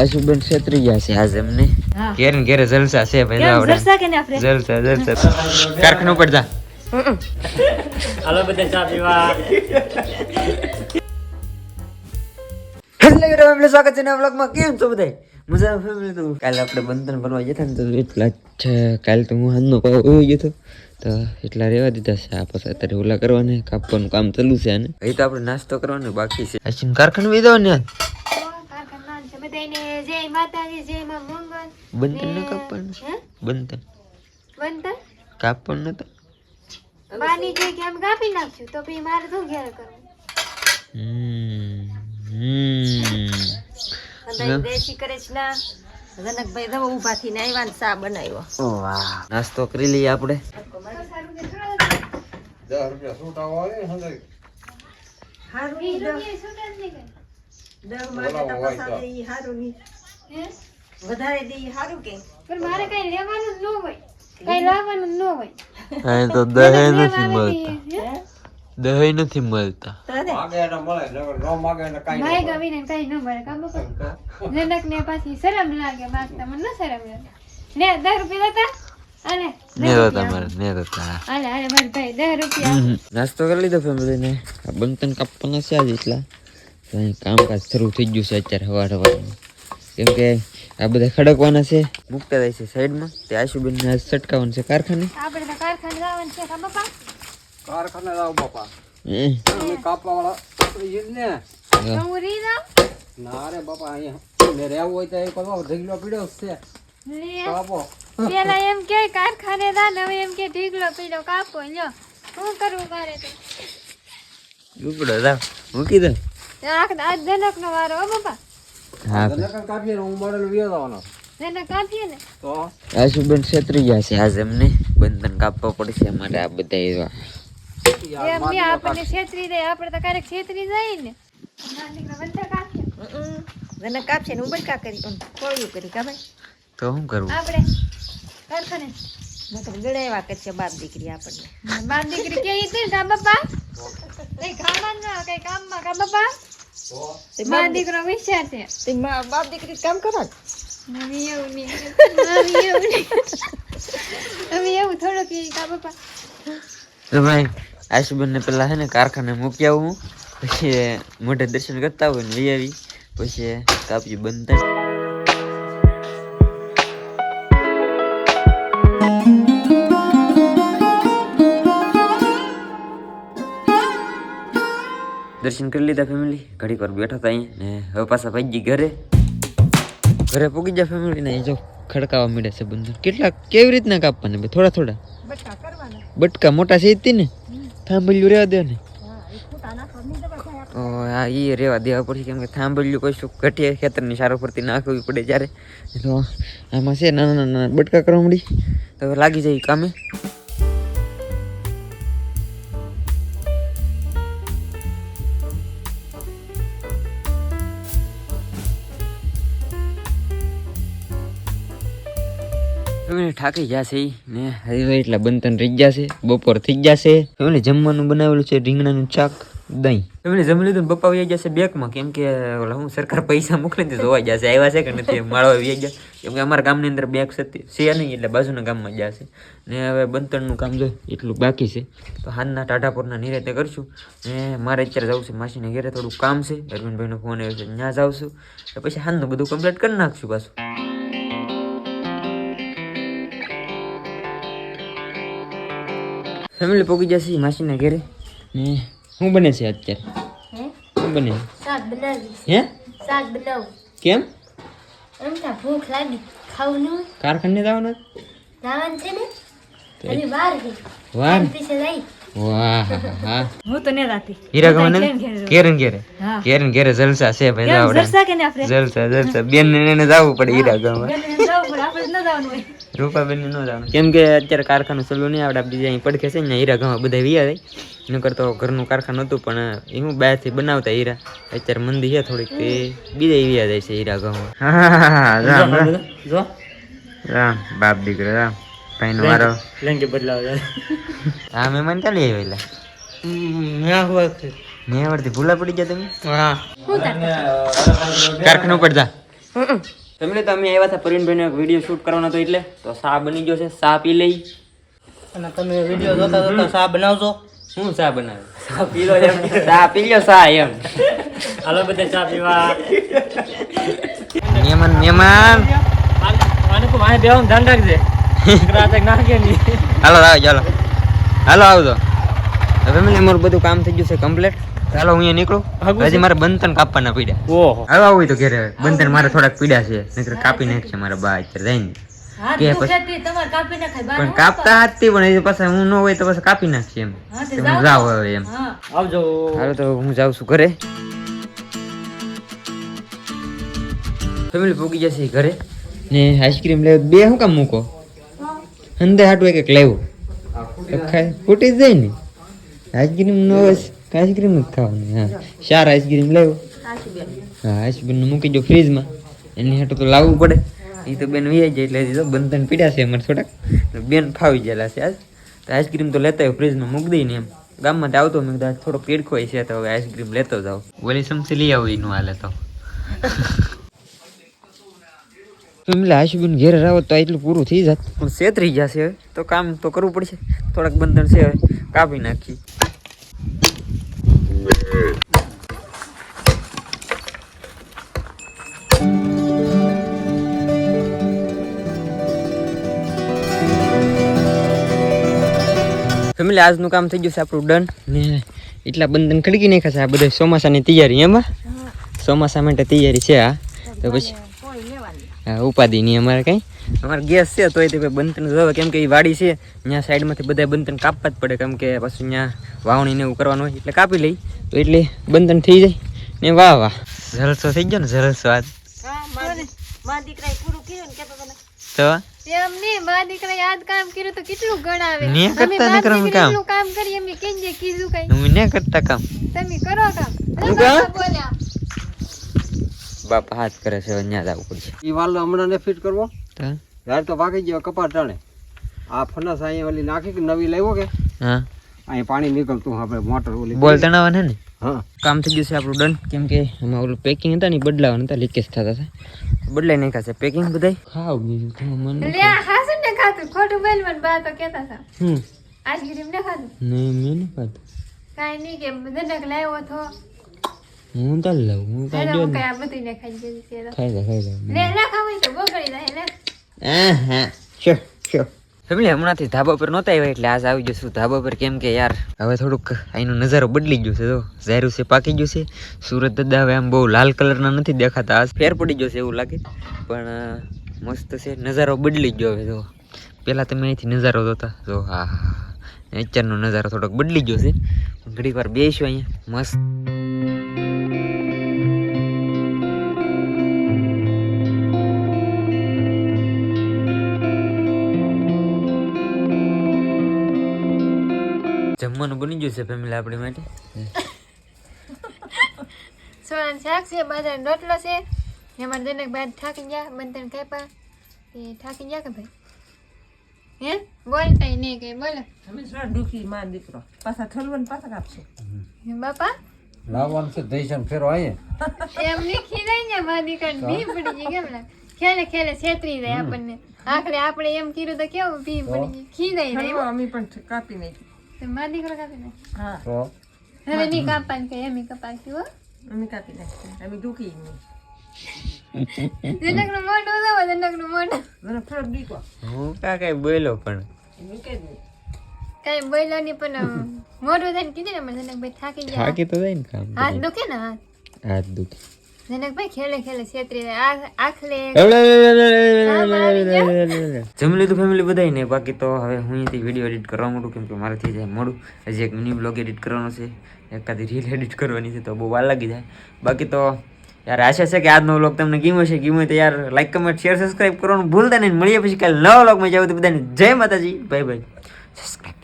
આશુબેન છેતરી ગયા છે આજ એમને. ઘેર ને ઘેરે જલસા છે ભાઈ જલસા કે આપણે? જલસા જલસા. કારખાનું ઉપર જા. હાલો બધા ચા પીવા. હેલો ફેમિલી સ્વાગત છે નવા વ્લોગમાં. કેમ છો બધાય? મજા ફેમિલી તો કાલે આપણે બંધન ભરવા જતા ને તો એટલા જ છે કાલે તો હું હાથનો પાવ હોઈ ગયો હતો તો એટલા રહેવા દીધા છે. આ પછી અત્યારે ઓલા કરવાને કાપવાનું કામ ચાલુ છે અને અહીં તો આપણે નાસ્તો કરવાનો બાકી છે. આશીન કારખાનું વિધો ને કારખાના છે બધાને જય માતાજી જય માં મંગલ બંધન ન કાપવાનું. બંધન. કાપવાનું નતો બાની જે કેમ કાપી નાખશું તો પછી મારે શું ઘેર કરવું? હમ હમ. નાસ્તો કરી લઈએ આપણે? વધારે દઈ સારું કે? પણ મારે કઈ લેવાનું ન હોય. કઈ લાવવાનું ન હોય. તો દહે નથી મળતા? દહે નથી મળતા. ભાઈ ગવીને કઈ ન મળે. કામ જનક ને પાછી શરમ લાગે માગતા મને ન શરમ લાગે. દસ રૂપિયા ને ને દસ રૂપિયા. નાસ્તો કરી લીધો ફેમિલીને? આ બંતન કાપવાના છે આજ એટલા. કામકાજ શરૂ થઈ ગયું છે અત્યારે કેમ કે આ બધા ખડકવાના છે. મૂકતા જાય છે સાઈડમાં. તે આશુબેનને આજ સટકાવવાનું છે કારખાને. આપણે કારખાને જવાનું છે કામ બાપા? કારખાને જાવ બાપા. હમ. કાપવા વાળા આપણે ને. ના રે બાપા અહીંયા મેં રહેવું હોય તો એ કરવા ઢીગલો પીડ્યો છે. કાપો. પેલા એમ કે કારખાને જા ને હવે એમ કે ઢીગલો પીડ્યો કાપો. લ્યો. શું કરવું મારે તો? ઉપડો દા મૂકી દે. આખ આજ જનક નો વારો હો બાપા. હા. નકર કાપીએ હું મળેલો વ્યો જવાનો. જનક કાપીએ ને? તો? છેતરી ગયા છે આજ એમને. બંધન કાપવા પડશે માટે આ બધા એવા. એમ આપણને છેતરી દે આપણે તો ક્યારેક છેતરી જાય ને મારા દીકરા બધા કાપીએ જનક કાપશે ને ઉબડકા કરી આમ કોળિયું કરી કામે તો શું કરવું? આપણે કારખાને નકર ગળાવ્યા કરશે બાપ દીકરી આપણને. બાપ દીકરી કે ઈ કા બાપા? કઈ ખાવાનું ના કઈ કામમાં કા બાપા? મારા દીકરો વિચાર છે. તે મા- બાપ દીકરી કામ કરો ને મમ્મી એવું નહીં મમ્મી એવું નહીં. મમ્મી એવું થોડુંક કા બાપા. ભાઈ આશુબેન ને પેલા હે ને કારખાને મૂકી આવું પછી મોઢે દર્શન કરતા હોય ને લઈ આવી. પછી કાપી બંધન દર્શન કરી લીધા ફેમિલી ઘડીક વાર બેઠા હતા અહીં ને હવે પાછા ભાઈજી ઘરે. ઘરે પૂગી જાય ફેમિલી ને. જો ખડકાવા મળે છે બંધન. કેટલા કેવી રીતના કાપવાના થોડા થોડા. બટકા મોટા છે ને? થાંભલ્યું રહેવા દે ને. હા એ રહેવા દેવા પડશે કેમ કે થાંભલ્યું કશું ઘટીએ ખેતરની સારો ફરતી નાખવી પડે જ્યારે. તો આમાં છે નાના નાના નાના બટકા કરવા મળી તો લાગી જાય કામે. ફેમિલી થાકી જશે ને? હવે એટલા બંધન રહી જશે બપોર થઈ જશે. ફેમિલી જમવાનું બનાવેલું છે રીંગણાનું શાક દહીં. ફેમિલી જમી લીધું પપ્પા વ્યાઈ જશે બેકમાં કેમ કે હું સરકાર પૈસા મોકલી દે જોવા જશે. આવ્યા છે કે નથી? માળવા આવી ગયા. કેમ કે અમારા ગામની અંદર બેક છે નહીં એટલે બાજુના ગામમાં જશે. ને હવે બંતણનું કામ જો એટલું બાકી છે. તો હાલના ટાટાપુરના નિરાતે કરશું. ને મારે અત્યારે જવું છે માસીને ઘરે થોડું કામ છે. અરવિંદભાઈનો ફોન આવ્યો છે ત્યાં જાઉં છું. પછી હાલનું બધું કમ્પ્લીટ કરી નાખશું પાછું. ફેમિલી પોગી જશે માસીના ઘરે. ને શું બને છે અત્યારે? હે? શું બને શાક બનાવી હે? શાક બનાવ. કેમ? એમ તો ભૂખ લાગી. ખાવાનું કારખાને જવાનું? જવાનું છે ને? અને વાર? લઈ વાહ હા હું તો ને રાતી. હીરા ગવાને ઘેરે ઘેરે. હા. ઘેરે જલસા છે ભાઈ જલસા કે ને આપણે? જલસા જલસા. બેન ને એને જવું પડે હીરા ગવા જવું પડે આપણે ન જવાનું હોય. રૂપાબેન નો ન કેમ કે અત્યારે કારખાનું ચાલુ નહીં આવડે આપણે બીજા અહીં પડખે છે ને હીરા ગવા બધા વિયા જાય. નકર તો ઘરનું કારખાનું હતું પણ એ હું બહારથી બનાવતા હીરા. અત્યારે મંદી છે થોડીક તે બીજા વિયા જાય છે હીરા હા રામ રામ. જો. રામ બાપ દીકરો રામ. ભાઈનો વારો. લેંગે બદલાવ હા મહેમાન ચાલી આવ્યા મેં આવડતી ભૂલા પડી ગયા તમે? હા. કારખાનું પડતા તમે તો અમે આવ્યા હતા પ્રવીણભાઈનો એક વીડિયો શૂટ કરવાનો હતો એટલે. તો શા બની ગયો છે? શા પી લઈ? અને તમે વીડિયો જોતા જોતા સા બનાવજો? હું સા બનાવે? શા પી લો એમ? સા પી લો સા એમ? હાલો બધા ચા પીવા. મહેમાન મહેમાન. આને કો માહે બેવાનું ધ્યાન રાખજે. રાતે નાખે નહીં. હાલો આવો ચાલો હાલો આવજો. હવે મને મારું બધું કામ થઈ ગયું છે કમ્પ્લીટ ચાલો હું અહીંયા નીકળું. હજી મારે બંધન કાપવાના પીડ્યા ઓહો. હવે આવું હોય તો ઘરે. બંધન મારે થોડાક પીડ્યા છે. નહીતર કાપી નાખશે મારા બા અત્યારે જઈને. કે પણ કાપતા હાથથી પણ એ પાછા હું ન હોય તો પાછા કાપી નાખશે એમ. હું જાઉં હવે એમ. આવજો. હાલો તો હું જાઉં છું ઘરે. ફેમિલી પૂગી જશે ઘરે. ને આઈસ્ક્રીમ લેવું બે શું કામ મૂકો? અંદે હાટું એક એક લેવું. ખાય ફૂટી જાય ને. આઈસ્ક્રીમ નો આઈસ્ક્રીમ જ ખાવાની હા ચાર આઈસ્ક્રીમ લેવું હા આઈસ્ક્રીમ મૂકી દો ફ્રીજમાં એની હાટું તો લાવવું પડે એ તો બેન વી જાય એટલે તો બંધન પીડ્યા છે અમારે થોડાક બેન ફાવી ગયેલા છે આજ તો આઈસ્ક્રીમ તો લેતા હોય ફ્રીજમાં મૂકી દઈને એમ ગામમાં આવતો મેં કીધું થોડો પેડખો છે તો હવે આઈસ્ક્રીમ લેતો જાવ ઓલી સમસી લઈ આવું એનું હાલે તો એટલે આશુબેન ઘેર રાવો તો એટલું પૂરું થઈ જાત પણ છેતરી જશે તો કામ તો કરવું પડશે થોડાક બંધન છે કાપી નાખી ફેમિલી આજનું કામ થઈ ગયું છે આપણું ડન ને એટલા બંધન ખડકી નાખ્યા છે આ બધા ચોમાસાની તૈયારી એમાં ચોમાસા માટે તૈયારી છે આ તો પછી? હા ઉપાધિ નહીં અમારે કંઈ? અમારે ગેસ છે તોય તે બંતન બંધન જોવે કેમ કે એ વાડી છે ત્યાં સાઈડમાંથી બધા બંધન કાપવા જ પડે કેમ કે પાછું ત્યાં વાવણી ને એવું કરવાનું હોય એટલે કાપી લઈ. તો એટલે બંધન થઈ જાય. ને વાહ વાહ. જલસો થઈ ગયો ને જલસો આજ. તો? એમ દીકરા યાદ કામ કર્યું તો કેટલું ગણાવે? ને કરતા બાપ નકરમ કામ. કામ કરી એમ કેમ જે કીધું કઈ. હું ને કરતા કામ. તમે કરો કામ. હું બોલ્યા. બાપ હાથ કરે છે અહીંયા ત્યાં જવું પડશે. ઈ વાલ હમણાં ને ફિટ કરવો યાર તો વાગી ગયો કપાટ ટાણે. આ ફનસ અહીંયા ઓલી નાખી કે નવી લાવ્યો કે? હા. અહીં પાણી નીકળતું આપણે મોટર ઓલી બોલ તણાવવાના ને? હા. કામ થઈ ગયું છે આપણું ડન. કેમ કે એમાં ઓલું પેકિંગ હતા ને બદલાવાના હતા લીકેજ થતા હતા. બદલાઈ નાખ્યા છે પેકિંગ બધાય? ખાવ બીજું તો મને લે હાસુ ને ખાતું ખોટું બોલવાનું બા તો કેતા હતા. હમ. આઈસ્ક્રીમ ને ખાધું નહીં મેં નહીં ખાધું કાંઈ નહીં કે જનક લાવ્યો તો હું તો લઉં હું તો જો કઈ આ બધું ને ખાઈ છે ખાઈ લે ખાઈ લે. લે ના ખાવું તો બગડી જાય લે હા હા. શ્યોર શ્યોર ફેમિલી, હમણાંથી ધાબા પર નહોતા આવ્યા એટલે આજ આવી જશું ધાબા પર કેમ કે યાર, હવે થોડુંક અહીંનો નજારો બદલી ગયો છે તો ઝેરું છે, પાકી ગયું છે. સુરત દાદા હવે આમ બહુ લાલ કલરના નથી દેખાતા. આજ ફેર પડી ગયો છે એવું લાગે. પણ મસ્ત છે. નજારો બદલી ગયો હવે તો પહેલાં તમે અહીંથી નજારો જોતા. જો, હા હા અત્યારનો નજારો થોડોક બદલી ગયો છે. ઘણી વાર બેસ્યો અહીંયા. મસ્ત. જમવાનું બની ગયું છે ફેમિલી આપણી માટે? સોનાનું શાક છે બાજરાનો રોટલો છે. એમાં દરેક બાદ થાકી ગયા બંધન કાપ્યા એ થાકી ગયા કે ભાઈ? હે? બોલ કઈ નહીં કઈ બોલો. તમે શું દુખી માં દીકરો. પાછા ઠલવન પાછા કાપશે. હે બાપા? લાવવાનું છે દઈશન ફેરો આયે. એમ નહીં ખીજાય ને મારી દીકરાને ભી પડી ગઈ કેમ લાગે? ખેલે ખેલે છેતરી જાય આપણને. આખરે આપણે એમ કીધું તો કેવું ભી પડી ગઈ ખીજાય જાય અમે પણ કાપી નાખી તો મારી દીકરો કાપી નાખ હા તો હવે નહીં કાપવાનું કે એમ કપાતી હો અમે કાપી નાખી અમે દુખી જનકનું મોઢું જોવો જનકનું મોઢું મને થોડોક દીકો હું કા કઈ બોલ્યો પણ કઈ બોલ્યો નહીં પણ મોઢું થઈને કીધું ને મને જનકભાઈ થાકી ગયા થાકી તો જાય ને હાથ દુખે ને હાથ હાથ દુખે જનકભાઈ ખેલે ખેલે છેતરી આખલે. જમી લીધું ફેમિલી બધાય ને? બાકી તો હવે હું અહીંથી વીડિયો એડિટ કરવા માંડું કેમ કે મારાથી જાય મોડું. હજી એક મિની બ્લોગ એડિટ કરવાનો છે. એકાદી રીલ એડિટ કરવાની છે તો બહુ વાર લાગી જાય. બાકી તો યાર આશા છે કે આજનો બ્લોગ તમને ગીમો છે ગીમો તો યાર લાઈક કમેન્ટ શેર સબસ્ક્રાઇબ કરવાનું ભૂલતા નહીં. મળીએ પછી કાલે નવા બ્લોગમાં જાવ તો બધાને જય માતાજી. Bye bye subscribe